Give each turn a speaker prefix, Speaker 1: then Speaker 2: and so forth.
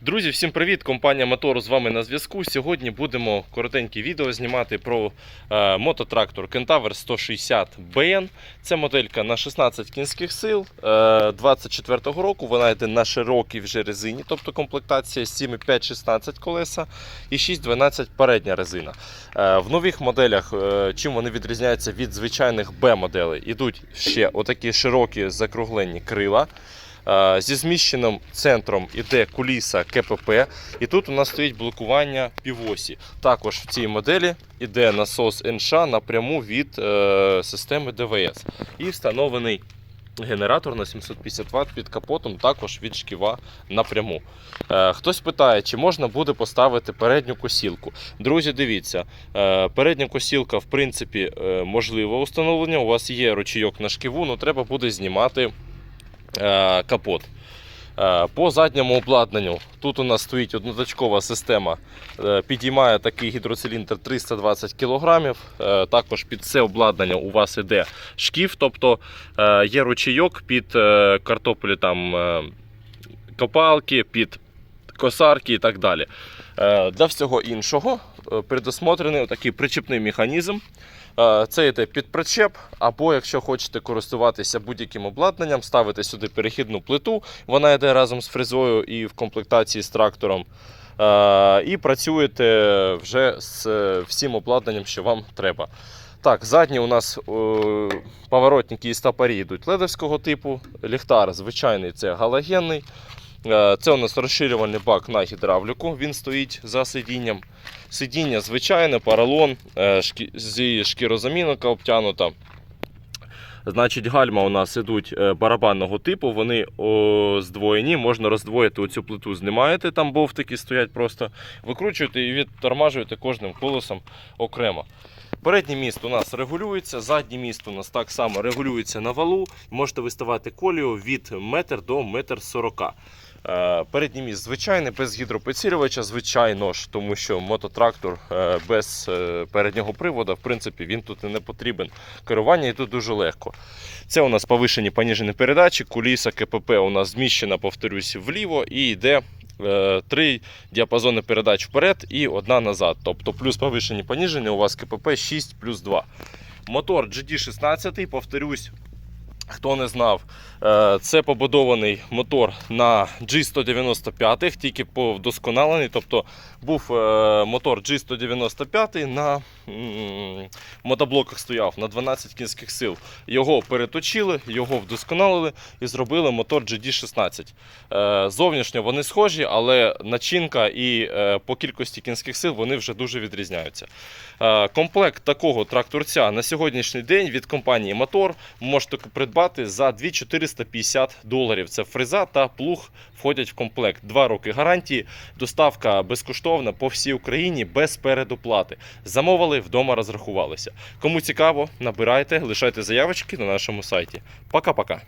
Speaker 1: Друзі, всім привіт! Компанія Мотору з вами на зв'язку. Сьогодні будемо коротеньке відео знімати про е, мототрактор Kentaur 160 BN. Це моделька на 16 кінських сил е, 24-го року. Вона йде на широкій вже резині, тобто комплектація 7,5-16 колеса і 6,12 передня резина. Е, в нових моделях, е, чим вони відрізняються від звичайних B-моделей, ідуть ще отакі широкі закруглені крила. Е, Зі зміщеним центром іде куліса КПП, і тут у нас стоїть блокування півосі. Також в цій моделі іде насос НШ напряму від е, системи ДВС. І встановлений генератор на 750 Вт під капотом, також від шківа напряму. Е, хтось питає, чи можна буде поставити передню косілку. Друзі, дивіться, передня косілка, в принципі, можливе установлення. У вас є ручійок на шківу, але треба буде знімати капот. Е, По задньому обладнанню тут у нас стоїть одноточкова система. Е, Підіймає такий гідроциліндр 320 кг. Е, Також під це обладнання у вас іде шкіф, тобто е, є ручійок під е, картоплі там е, копалки, під косарки і так далі. Е, Для всього іншого е, предусмотрений такий причепний механізм. Е, Це йде під причеп, або якщо хочете користуватися будь-яким обладнанням, ставите сюди перехідну плиту, вона йде разом з фрезою і в комплектації з трактором. І працюєте вже з всім обладнанням, що вам треба. Так, задні у нас поворотники і стопорі йдуть ледовського типу. Ліхтар звичайний це галогенний. Е, Це у нас розширювальний бак на гідравліку. Він стоїть за сидінням. Сидіння звичайне, поролон, е, зі шкірозамінника обтянута. Значить, гальма у нас ідуть е, барабанного типу, вони о, здвоєні, можна роздвоїти оцю плиту, знімаєте, там бовтики стоять просто, викручуєте і відтормажуєте кожним колесом окремо. Переднє міст у нас регулюється, заднє міст у нас так само регулюється на валу. Можете виставати колію від 1 до 1,40 м. Е, Передній міст звичайний, без гідропідсилювача, звичайно ж, тому що мототрактор е, без е, переднього приводу, в принципі, він тут і не потрібен. Керування і тут дуже легко. Це у нас повишені поніжені передачі, куліса КПП у нас зміщена, повторюсь, вліво і йде три діапазони передач вперед і одна назад. Тобто плюс повишені поніжені, у вас КПП 6 плюс 2. Мотор GD16, повторюсь, Хто не знав, е, це побудований мотор на G195, тільки повдосконалений. Тобто був е, мотор G195 на мотоблоках стояв на 12 кінських сил. Його переточили, його вдосконалили і зробили мотор GD16. Е, Зовнішньо вони схожі, але начинка і е, по кількості кінських сил вони вже дуже відрізняються. Е, Комплект такого тракторця на сьогоднішній день від компанії Мотор можете придбати за 2450 доларів. Це фреза та плуг входять в комплект. Два роки гарантії, доставка безкоштовна по всій Україні без передоплати. Замовили, вдома розрахувалися. Кому цікаво, набирайте, лишайте заявочки на нашому сайті. Пока-пока.